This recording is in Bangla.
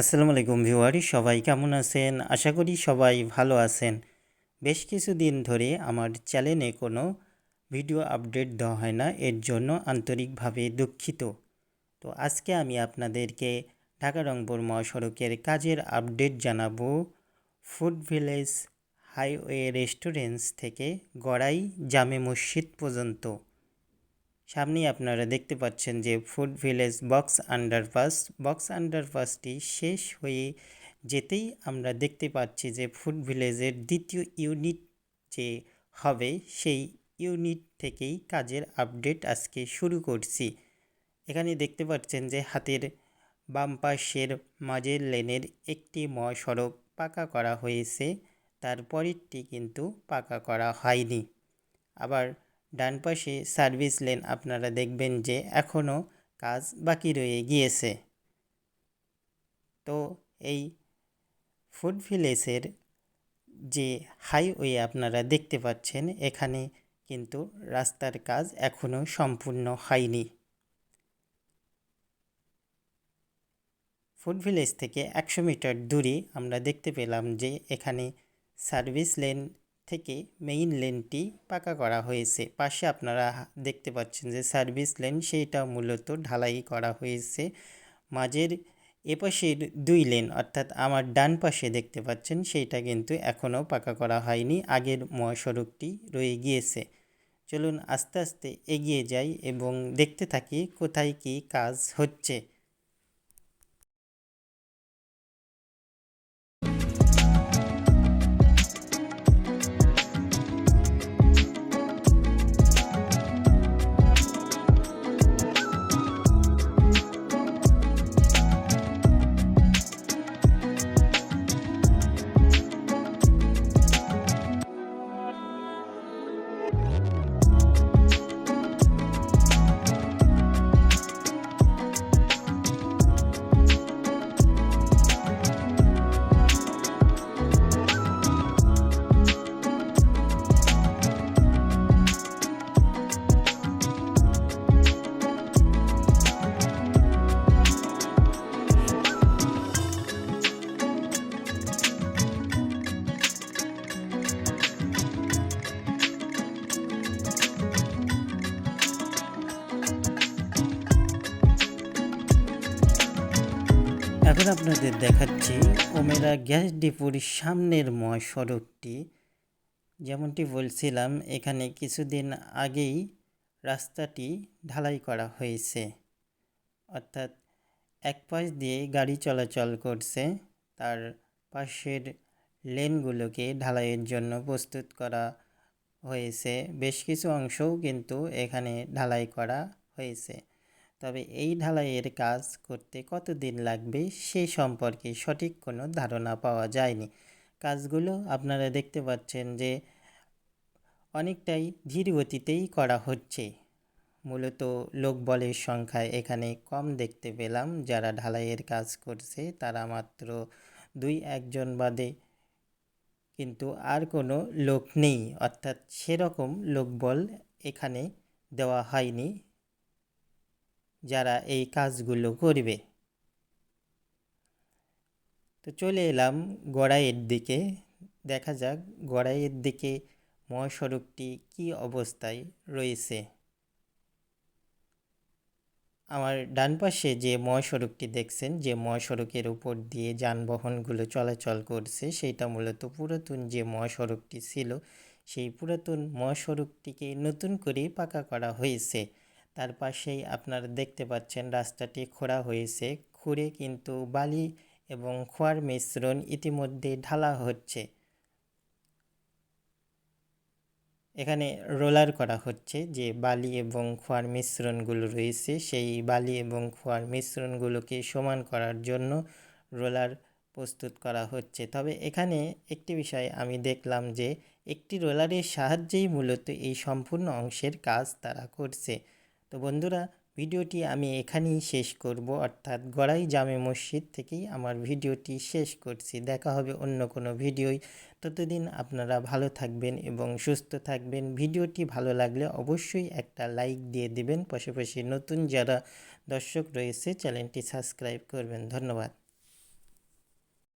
আসসালামু আলাইকুম ভিউয়ারি সবাই কেমন আছেন? আশা করি সবাই ভালো আছেন। বেশ কিছুদিন ধরে আমার চ্যানেলে কোনো ভিডিও আপডেট দেওয়া হয় না, এর জন্য আন্তরিকভাবে দুঃখিত। তো আজকে আমি আপনাদেরকে ঢাকা রংপুর মহাসড়কের কাজের আপডেট জানাব। ফুড ভিলেজ হাইওয়ে রেস্টুরেন্টস থেকে গড়াই জামে মসজিদ পর্যন্ত। সামনেই আপনারা দেখতে পাচ্ছেন যে food village box underpass, box আন্ডারপাসটি শেষ হয়ে যেতেই আমরা দেখতে পাচ্ছি যে ফুড ভিলেজের দ্বিতীয় ইউনিট যে হবে সেই ইউনিট থেকেই কাজের আপডেট আজকে শুরু করছি। এখানে দেখতে পাচ্ছেন যে হাতের বাম পাশের মাঝের লেনের একটি মহাসড়ক পাকা করা হয়েছে, তার পরেরটি কিন্তু পাকা করা হয়নি। আবার ডান পাশে সার্ভিস লেন আপনারা দেখবেন যে এখনও কাজ বাকি রয়ে গিয়েছে। তো এই ফুড ভিলেজের যে হাইওয়ে আপনারা দেখতে পাচ্ছেন, এখানে কিন্তু রাস্তার কাজ এখনও সম্পূর্ণ হয়নি। ফুড ভিলেজ থেকে একশো মিটার দূরে আমরা দেখতে পেলাম যে এখানে সার্ভিস লেন থেকে মেইন লেনটি পাকা করা হয়েছে। পাশে আপনারা দেখতে পাচ্ছেন যে সার্ভিস লেন সেইটা মূলত ঢালাই করা হয়েছে। মাঝের এপাশের দুই লেন অর্থাৎ আমার ডান পাশে দেখতে পাচ্ছেন সেইটা কিন্তু এখনও পাকা করা হয়নি, আগের মহাসড়কটি রয়ে গিয়েছে। চলুন আস্তে আস্তে এগিয়ে যাই এবং দেখতে থাকি কোথায় কি কাজ হচ্ছে। এখন আপনাদের দেখাচ্ছি ওমেরা গ্যাস ডিপোর সামনের মহাসড়কটি। যেমনটি বলছিলাম, এখানে কিছুদিন আগেই রাস্তাটি ঢালাই করা হয়েছে। অর্থাৎ এক পাশ দিয়ে গাড়ি চলাচল করছে, তার পাশের লেনগুলোকে ঢালাইয়ের জন্য প্রস্তুত করা হয়েছে। বেশ কিছু অংশও কিন্তু এখানে ঢালাই করা হয়েছে। তবে এই ঢালাইয়ের কাজ করতে কতদিন লাগবে সে সম্পর্কে সঠিক কোনো ধারণা পাওয়া যায়নি। কাজগুলো আপনারা দেখতে পাচ্ছেন যে অনেকটাই ধীর গতিতেই করা হচ্ছে। মূলত লোকবলের সংখ্যা এখানে কম দেখতে পেলাম। যারা ঢালাইয়ের কাজ করছে তারা মাত্র দুই একজন বাদে কিন্তু আর কোনো লোক নেই। অর্থাৎ সেরকম লোকবল এখানে দেওয়া হয়নি। যারা এই কাজগুলো করবে। তো চলে এলাম গড়াইয়ের দিকে। দেখা যাক গড়াইয়ের দিকে মহাসড়কটি কি অবস্থায় রয়েছে। আমার ডান পাশে যে মহাসড়কটি দেখছেন, যে মহাসড়কের উপর দিয়ে যানবাহনগুলো চলাচল করছে সেইটা মূলত পুরাতন যে মহাসড়কটি ছিল, সেই পুরাতন মহাসড়কটিকে নতুন করে পাকা করা হয়েছে। তার পাশেই আপনারা দেখতে পাচ্ছেন রাস্তাটি খোঁড়া হয়েছে। খুঁড়ে কিন্তু বালি এবং খোয়ার মিশ্রণ ইতিমধ্যে ঢালা হচ্ছে। এখানে রোলার করা হচ্ছে যে বালি এবং খোয়ার মিশ্রণগুলো রয়েছে। সেই বালি এবং খোয়ার মিশ্রণগুলোকে সমান করার জন্য রোলার প্রস্তুত করা হচ্ছে। তবে এখানে একটি বিষয় আমি দেখলাম যে একটি রোলারের সাহায্যেই মূলত এই সম্পূর্ণ অংশের কাজ তারা করছে। তো বন্ধুরা, ভিডিওটি আমি এখানেই শেষ করব। অর্থাৎ গড়াই জামে মসজিদ থেকেই আমার ভিডিওটি শেষ করছি। দেখা হবে অন্য কোনো ভিডিওই ততদিন আপনারা ভালো থাকবেন এবং সুস্থ থাকবেন। ভিডিওটি ভালো লাগলে অবশ্যই একটা লাইক দিয়ে দিবেন। পাশাপাশি নতুন যারা দর্শক রয়েছে, চ্যানেলটি সাবস্ক্রাইব করবেন। ধন্যবাদ।